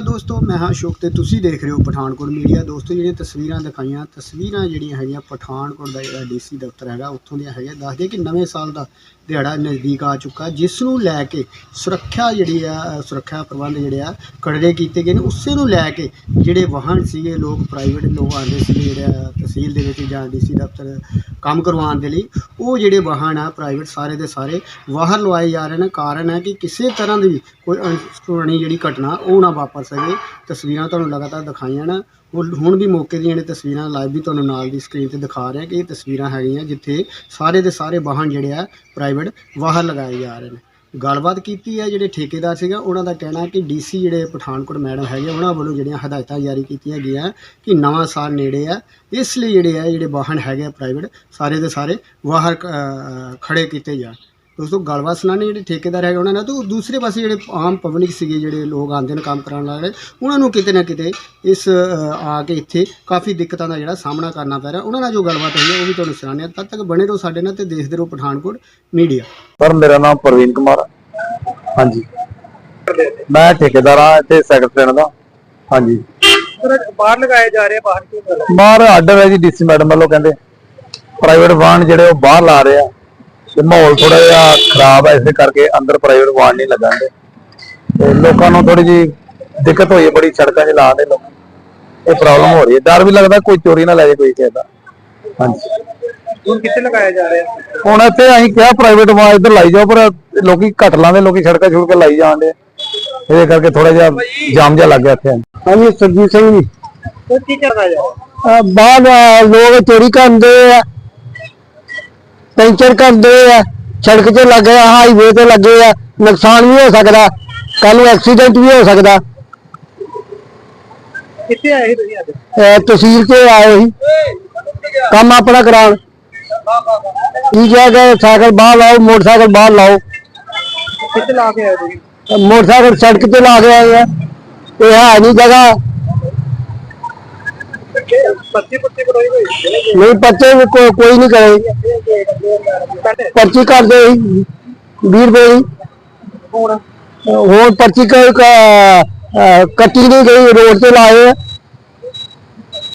ਦੋਸਤੋ, ਮੈਂ ਹਾਂ ਅਸ਼ੋਕ ਤੇ ਤੁਸੀਂ ਦੇਖ ਰਹੇ ਹੋ ਪਠਾਨਕੋਟ ਮੀਡੀਆ। ਦੋਸਤੋ, ਜਿਹੜੀਆਂ ਤਸਵੀਰਾਂ ਦਿਖਾਈਆਂ, ਤਸਵੀਰਾਂ ਜਿਹੜੀਆਂ ਹੈਗੀਆਂ ਪਠਾਨਕੋਟ ਦਾ ਜਿਹੜਾ ਡੀਸੀ ਦਫ਼ਤਰ ਹੈਗਾ, ਉੱਥੋਂ ਦੀਆਂ ਹੈਗੀਆਂ। ਦੱਸਦੇ ਕਿ ਨਵੇਂ ਸਾਲ ਦਾ ਦਿਹਾੜਾ ਨਜ਼ਦੀਕ ਆ ਚੁੱਕਾ, ਜਿਸ ਨੂੰ ਲੈ ਕੇ ਸੁਰੱਖਿਆ ਜਿਹੜੀ ਆ, ਸੁਰੱਖਿਆ ਪ੍ਰਬੰਧ ਜਿਹੜੇ ਆ ਕੜੜੇ ਕੀਤੇ ਗਏ ਨੇ। ਉਸੇ ਨੂੰ ਲੈ ਕੇ ਜਿਹੜੇ ਵਾਹਨ ਸੀਗੇ, ਲੋਕ ਪ੍ਰਾਈਵੇਟ ਲੋਕ ਆਉਂਦੇ ਸੀਗੇ ਜਿਹੜੇ ਤਹਿਸੀਲ ਦੇ ਵਿੱਚ ਜਾਂ ਡੀਸੀ ਦਫ਼ਤਰ ਕੰਮ ਕਰਵਾਉਣ ਦੇ ਲਈ, ਉਹ ਜਿਹੜੇ ਵਾਹਨ ਆ ਪ੍ਰਾਈਵੇਟ ਸਾਰੇ ਦੇ ਸਾਰੇ ਬਾਹਰ ਲਵਾਏ ਜਾ ਰਹੇ ਨੇ। ਕਾਰਨ ਹੈ ਕਿ ਕਿਸੇ ਤਰ੍ਹਾਂ ਦੀ ਵੀ ਕੋਈ ਅਣਸੁਣੀ ਜਿਹੜੀ ਘਟਨਾ, ਉਹ ਨਾ ਵਾਪਰ ਸਕੇ ਤਸਵੀਰਾਂ ਤੁਹਾਨੂੰ ਲਗਾਤਾਰ ਦਿਖਾਈਆਂ ਨਾ। ਉਹ ਹੁਣ ਵੀ ਮੌਕੇ ਦੀਆਂ ਜਿਹੜੇ ਤਸਵੀਰਾਂ ਲਾਈਵ ਵੀ ਤੁਹਾਨੂੰ ਨਾਲ ਦੀ ਸਕਰੀਨ ਤੇ ਦਿਖਾ ਰਹੇ ਕਿ ਇਹ ਤਸਵੀਰਾਂ ਹੈਗੀਆਂ ਜਿੱਥੇ ਸਾਰੇ ਦੇ ਸਾਰੇ ਵਾਹਨ ਜਿਹੜੇ ਆ ਪ੍ਰਾਈਵੇਟ ਬਾਹਰ ਲਗਾਏ ਜਾ ਰਹੇ ਨੇ। ਗੱਲਬਾਤ ਕੀਤੀ ਹੈ ਜਿਹੜੇ ਠੇਕੇਦਾਰ ਸੀਗਾ ਉਹਨਾਂ ਦਾ ਕਹਿਣਾ ਹੈ ਕਿ ਡੀਸੀ ਜਿਹੜੇ ਪਠਾਨਕੋਟ ਮੈਡਮ ਹੈਗੇ ਉਹਨਾਂ ਵੱਲੋਂ ਜਿਹੜੀਆਂ ਹਦਾਇਤਾਂ ਜਾਰੀ ਕੀਤੀਆਂ ਗਈਆਂ ਕਿ ਨਵਾਂ ਸਾਲ ਨੇੜੇ ਆ। ਇਸ ਲਈ ਜਿਹੜੇ ਆ ਜਿਹੜੇ ਵਾਹਨ ਹੈਗੇ ਆ ਪ੍ਰਾਈਵੇਟ ਸਾਰੇ ਦੇ ਸਾਰੇ ਬਾਹਰ ਅ, ਖੜੇ ਕੀਤੇ ਜਾਣ। ਦੋਸਤੋ ਗੱਲਬਾਤ ਸੁਣਾਣੇ ਜਿਹੜੇ ਠੇਕੇਦਾਰ ਹੈਗੇ ਉਹਨਾਂ ਨਾਲ ਤੋਂ ਦੂਸਰੇ ਪਾਸੇ ਜਿਹੜੇ ਆਮ ਪਬਲਿਕ ਸੀਗੇ ਜਿਹੜੇ ਲੋਕ ਆਉਂਦੇ ਨੇ ਕੰਮ ਕਰਨ ਵਾਲੇ ਉਹਨਾਂ ਨੂੰ ਕਿਤੇ ਨਾ ਕਿਤੇ ਇਸ ਆ ਕੇ ਇੱਥੇ ਕਾਫੀ ਦਿੱਕਤਾਂ ਦਾ ਜਿਹੜਾ ਸਾਹਮਣਾ ਕਰਨਾ ਪੈ ਰਿਹਾ। ਉਹਨਾਂ ਨਾਲ ਜੋ ਗੱਲਬਾਤ ਹੋਈ ਹੈ ਉਹ ਵੀ ਤੁਹਾਨੂੰ ਸੁਣਾਉਂਦੇ ਹਾਂ। ਤਦ ਤੱਕ ਬਣੇ ਰਹੋ ਸਾਡੇ ਨਾਲ ਤੇ ਦੇਖਦੇ ਰਹੋ ਪਠਾਨਕੋਟ ਮੀਡੀਆ। ਸਰ ਮੇਰਾ ਨਾਮ ਪ੍ਰਵੀਨ ਕੁਮਾਰ। ਹਾਂਜੀ। ਮੈਂ ਠੇਕੇਦਾਰ ਹਾਂ ਇੱਥੇ ਸੈਕਟਰੀ ਦਾ ਹਾਂਜੀ। ਬਾਹਰ ਲਗਾਏ ਜਾ ਰਹੇ ਆ ਬਾਹਰ ਕਿਉਂ ਬਾਹਰ ਆਰਡਰ ਹੈ ਜੀ ਡੀਸੀ ਮੈਡਮ ਵੱਲੋਂ ਕਹਿੰਦੇ। ਪ੍ਰਾਈਵੇਟ ਵਾਹਨ ਜਿਹੜੇ ਉਹ ਬਾਹਰ ਲਾ ਰਹੇ ਆ। ਤੇ ਮਾਹੌਲ ਥੋੜਾ ਜਿਹਾ ਖਰਾਬ ਹੈ ਇਸੇ ਕਰਕੇ ਅੰਦਰ ਪ੍ਰਾਈਵੇਟ ਵਾਹਨ ਨਹੀਂ ਲਗਾਉਂਦੇ ਤੇ ਲੋਕਾਂ ਨੂੰ ਥੋੜੀ ਜੀ ਦਿੱਕਤ ਹੋਈ ਹੈ ਬੜੀ ਸੜਕਾਂ 'ਚ ਲਾ ਦੇ ਲੋਕ। ਇਹ ਪ੍ਰੋਬਲਮ ਹੋ ਰਹੀ ਹੈ ਡਰ ਵੀ ਲੱਗਦਾ ਕੋਈ ਚੋਰੀ ਨਾ ਲੈ ਜਾਏ ਕੋਈ ਕਿਸੇ ਦਾ। ਹਾਂਜੀ। ਹੁਣ ਕਿੱਥੇ ਲਗਾਏ ਜਾ ਰਹੇ? ਹੁਣ ਇੱਥੇ ਅਸੀਂ ਕਿਹਾ ਪ੍ਰਾਈਵੇਟ ਵਾਹਨ ਇੱਧਰ ਲਾਈ ਜਾਓ ਪਰ ਲੋਕੀ ਘੱਟ ਲਾਉਂਦੇ ਲੋਕੀ ਸੜਕਾਂ ਛੁੱਟ ਕੇ ਲਾਈ ਜਾਂਦੇ ਇਹਦੇ ਕਰਕੇ ਥੋੜਾ ਜਿਹਾ ਜਾਮ ਜਿਹਾ ਲੱਗ ਗਿਆ ਇੱਥੇ। ਹਾਂਜੀ ਸਰਜੀਤ ਸਿੰਘ ਜੀ। ਕੀ ਕਰਦਾ ਜਾ ਬਾਹਰ ਲੋਕ ਚੋਰੀ ਕਰਦੇ ਆ। ਪੈਂਚਰ ਕਰਦੇ ਆ ਸੜਕ ਤੇ ਲੱਗੇ ਆ ਹਾਈਵੇ ਤੇ ਲੱਗੇ ਆ ਨੁਕਸਾਨ ਵੀ ਹੋ ਸਕਦਾ ਕੱਲ ਨੂੰ ਐਕਸੀਡੈਂਟ ਵੀ ਹੋ ਸਕਦਾ ਕਿੱਥੇ ਆਏ ਸੀ ਤੁਸੀਂ ਅੱਜ ਅਹ ਤਹਿਸੀਲ ਤੇ ਆਏ ਸੀ ਕੰਮ ਆਪਣਾ ਕਰਾਉਣ ਕੀ ਕਿਹਾ ਕਿ ਸਾਈਕਲ ਬਾਹਰ ਲਾਓ ਮੋਟਰਸਾਈਕਲ ਬਾਹਰ ਲਾਓ ਕਿੱਥੇ ਲਾ ਕੇ ਆਏ ਤੁਸੀਂ ਅਹ ਮੋਟਰਸਾਈਕਲ ਸੜਕ ਤੇ ਲਾ ਕੇ ਆਏ ਆ ਇਹ ਹੈ ਨਹੀਂ ਜਗ੍ਹਾ ਪੱਤੀ ਪੁੱਤੀ ਕਢਾਈ ਹੋਈ ਨਹੀਂ ਪੱਤੇ ਵੀ ਕੋਈ ਕੋਈ ਨਹੀਂ ਕਰੇ ਪਹਿਲੇ ਪਰਚੀ ਕਰਦੇ ਸੀ 20 ਰੁਪਏ ਦੀ। ਹੁਣ? ਹੋਰ ਪਰਚੀ ਕੱਟੀ ਨਹੀਂ ਗਈ ਰੋਡ ਤੇ ਲਾਏ ਆ।